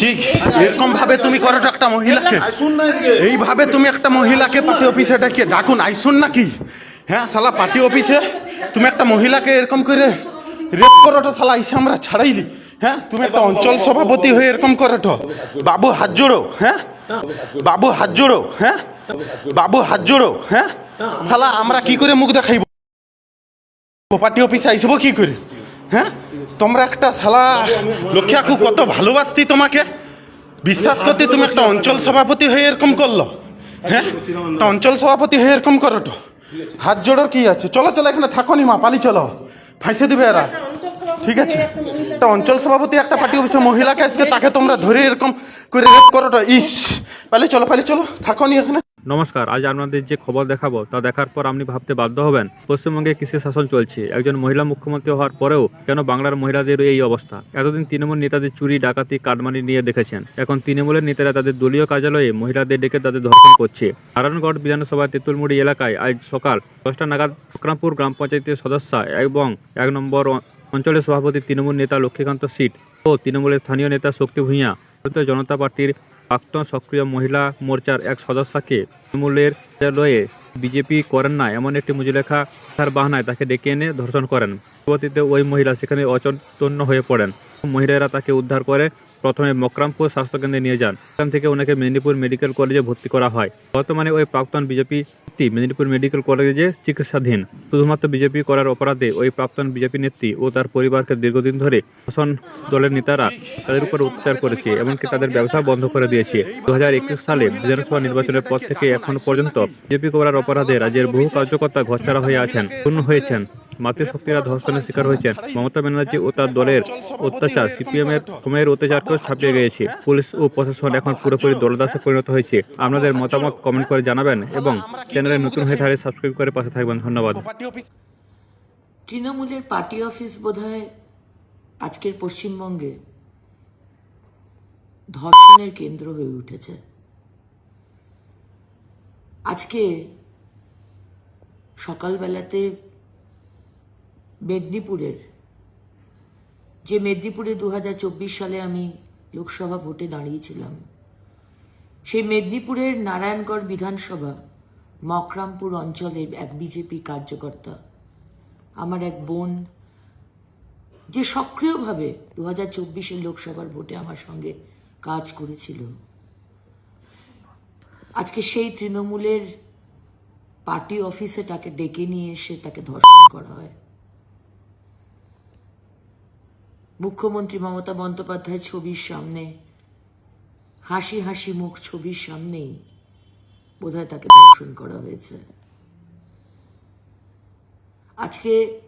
ঠিক। এরকম ভাবে তুমি করো একটা মহিলাকে। এইভাবে তুমি একটা মহিলাকে পার্টি অফিসে ডেকে ডাকুন আইসুন নাকি হ্যাঁ সালা পার্টি অফিসে তুমি একটা মহিলাকে এরকম করে রেপ করো তো সালা আইসে আমরা ছাড়াই দিই হ্যাঁ তুমি একটা অঞ্চল সভাপতি হয়ে এরকম করো তো বাবু হাত জোড়ো হ্যাঁ? বাবু হাত জোড়ো হ্যাঁ? বাবু হাত জোড়ো হ্যাঁ? সালা আমরা কি করে মুখ দেখাইব? পার্টি অফিসে আইসব কি করে? হ্যাঁ? তোমরা একটা শালা খুব কত ভালোবাসতি তোমাকে? বিশ্বাস করতে তুমি একটা অঞ্চল সভাপতি হয়ে এরকম করল। হ্যাঁ? একটা অঞ্চল সভাপতি হয়ে এরকম করো তো। হাত জোড়ার কি আছে? চলো চলো এখানে থাকো নি মা পালি চলো। ফাঁসে দিবে এরা। ঠিক আছে? একটা অঞ্চল সভাপতি, একটা পার্টি অফিসে মহিলাকে আজকে তাকে তোমরা ধরে এরকম করে রেপ করো ইস পালি চলো পালি চলো, থাকো নি এখানে। নমস্কার, আজ আপনাদের যে খবর দেখাবো, তা দেখার পর আপনি ভাবতে বাধ্য হবেন, পশ্চিমবঙ্গে কৃষি শাসন চলছে। একজন মহিলা মুখ্যমন্ত্রী হওয়ার পরেও কেন বাংলার মহিলাদের এই অবস্থা? এতদিন তৃণমূল নেতাদের চুরি, ডাকাতি, কাটমানি নিয়ে দেখেছেন। এখন তৃণমূলের নেতারা তাদের দলীয় কার্যালয়ে মহিলাদের ডেকে তাদের ধর্ষণ করছে। নারায়ণগড় বিধানসভার তেঁতুলমুড়ি এলাকায় আজ সকাল দশটা নাগাদ, বকরামপুর গ্রাম পঞ্চায়েতের সদস্য এবং এক নম্বর অঞ্চলের সভাপতি তৃণমূল নেতা লক্ষ্মীকান্ত সিট ও তৃণমূলের স্থানীয় নেতা শক্তি ভূঁইয়া, ভারতীয় জনতা পার্টির প্রাক্তন সক্রিয় মহিলা মোর্চার এক সদস্যকে তৃণমূলের কার্যালয়ে বিজেপি করেন না। এমন একটি মুজলেখা তার বাহানায় তাকে ডেকে এনে ধর্ষণ করেন। পরবর্তীতে ওই মহিলা সেখানে অচৈতন্য হয়ে পড়েন। মহিলারা তাকে উদ্ধার করে প্রথমে মকরামপুর স্বাস্থ্যকেন্দ্রে নিয়ে যান। সেখান থেকে ওনাকে মেদিনীপুর মেডিকেল কলেজে ভর্তি করা হয়। বর্তমানে ওই প্রাক্তন বিজেপি নেত্রী মেদিনীপুর মেডিকেল কলেজে চিকিৎসাধীন। শুধুমাত্র বিজেপি করার অপরাধে ওই প্রাক্তন বিজেপি নেত্রী ও তার পরিবারকে দীর্ঘদিন ধরে শাসন দলের নেতারা তাদের উপর অত্যাচার করেছে, এমনকি তাদের ব্যবসা বন্ধ করে দিয়েছে। দু হাজার একুশ সালে বিধানসভা নির্বাচনের পর থেকে এখন পর্যন্ত বিজেপি করার অপরাধে রাজ্যের বহু কার্যকর্তা ঘরছাড়া হয়ে আছেন পূর্ণ হয়েছেন। মাতৃশক্তিরা ধর্ষণের শিকার হয়েছেন। মমতা ব্যানার্জি ও তার দলের অত্যাচার সিপিএম এর সময়ের অত্যাচারকেও ছাপিয়ে গিয়েছে। পুলিশ ও প্রশাসন এখন পুরোপুরি দলদাসে পরিণত হয়েছে। আপনাদের মতামত কমেন্ট করে জানাবেন এবং চ্যানেলে নতুন হয়ে থাকলে সাবস্ক্রাইব করে পাশে থাকবেন। ধন্যবাদ। তৃণমূলের পার্টি অফিস বোধহয় আজকের পশ্চিমবঙ্গে ধর্ষণের কেন্দ্র হয়ে উঠেছে। আজকে সকালবেলাতে মেদিনীপুরের, যে মেদিনীপুরে দু হাজার চব্বিশ সালে আমি লোকসভা ভোটে দাঁড়িয়েছিলাম, সেই মেদিনীপুরের নারায়ণগড় বিধানসভা মকরামপুর অঞ্চলের এক বিজেপি কার্যকর্তা, আমার এক বোন, যে সক্রিয়ভাবে দু হাজার লোকসভার ভোটে আমার সঙ্গে কাজ করেছিল। আজকে সেই তৃণমূলের পার্টি অফিসে তাকে ডেকে নিয়ে এসে তাকে ধর্ষণ করা হয়। মুখ্যমন্ত্রী মমতা বন্দ্যোপাধ্যায়ের ছবির সামনে, হাসি হাসি মুখ ছবির সামনেই বোধহয় তাকে ধর্ষণ করা হয়েছে। আজকে